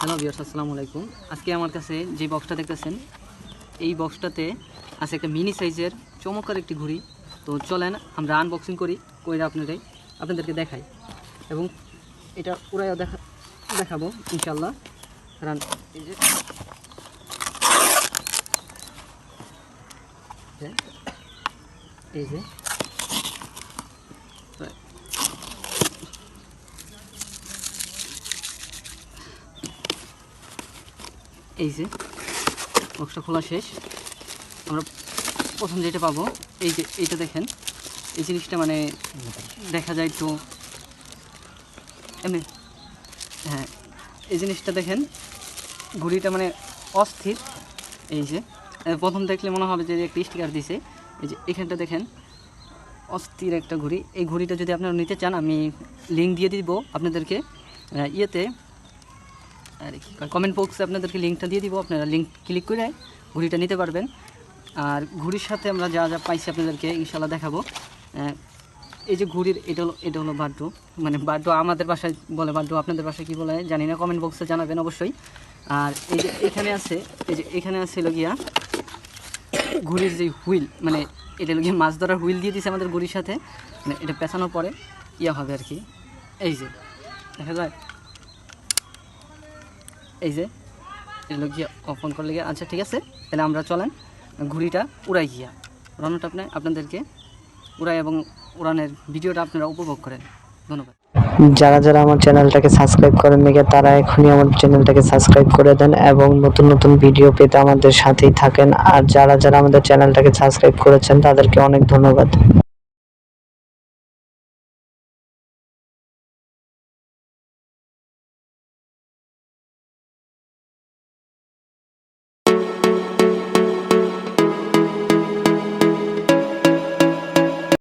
Hello বিয়ার্স আসসালামু আলাইকুম। আজকে আমার কাছে যে বক্সটা দেখতেছেন, এই বক্সটাতে আছে একটা মিনি সাইজের চমৎকার একটি ঘুড়ি। তো চলেন, আমরা আনবক্সিং করি করে আপনাদের, আপনাদেরকে দেখাই। এবং এটা পুরাই দেখা, দেখাবো ইনশাল্লাহ কারণ এই যে এই যে এই যে বক্সটা খোলা শেষ। আমরা প্রথম যেটা পাবো, এই যে এইটা দেখেন। এই জিনিসটা মানে দেখা যায় তো এমনি। হ্যাঁ এই জিনিসটা দেখেন, ঘুড়িটা মানে অস্থির। এই যে প্রথম দেখলে মনে হবে যে একটি স্টিকার দিছে। এই যে এখানটা দেখেন, অস্থির একটা ঘড়ি। এই ঘড়িটা যদি আপনারা নিতে চান, আমি লিঙ্ক দিয়ে দিব আপনাদেরকে। ইয়েতে আর কি কমেন্ট বক্সে আপনাদেরকে লিঙ্কটা দিয়ে দিব, আপনারা লিঙ্ক ক্লিক করে ঘুড়িটা নিতে পারবেন। আর ঘুড়ির সাথে আমরা যা যা পাইছি আপনাদেরকে ইনশাল্লাহ দেখাবো। এই যে ঘুড়ির এটা হলো এটা হলো বাড্ডু। মানে বাড্ডু আমাদের বাসায় বলে, বাড্ডু আপনাদের বাসায় কী বলে, জানি না কমেন্ট বক্সে জানাবেন অবশ্যই। আর এই যে এখানে আছে, এই যে এখানে আছে হলো গিয়া ঘুড়ির যে হুইল মানে এটা হলো গিয়ে মাছ ধরার হুইল দিয়ে দিছে আমাদের ঘুড়ির সাথে। মানে এটা পেঁচানোর পরে, ইয়া হবে আর কি। এই যে, দেখা যায়? এই যে এগুলো গিয়ে অপন করলে গিয়ে আচ্ছা ঠিক আছে, তাহলে আমরা চলেন, ঘুড়িটা উড়াই গিয়া। উড়ানোটা আপনি, আপনাদেরকে উড়াই এবং উড়ানের ভিডিওটা আপনারা উপভোগ করেন। ধন্যবাদ। যারা যারা আমার চ্যানেলটাকে সাবস্ক্রাইব করেন নাকি তারা এখনই আমার চ্যানেলটাকে সাবস্ক্রাইব করে দেন এবং নতুন নতুন ভিডিও পেতে আমাদের সাথেই থাকেন। আর যারা যারা আমাদের চ্যানেলটাকে সাবস্ক্রাইব করেছেন, তাদেরকে অনেক ধন্যবাদ।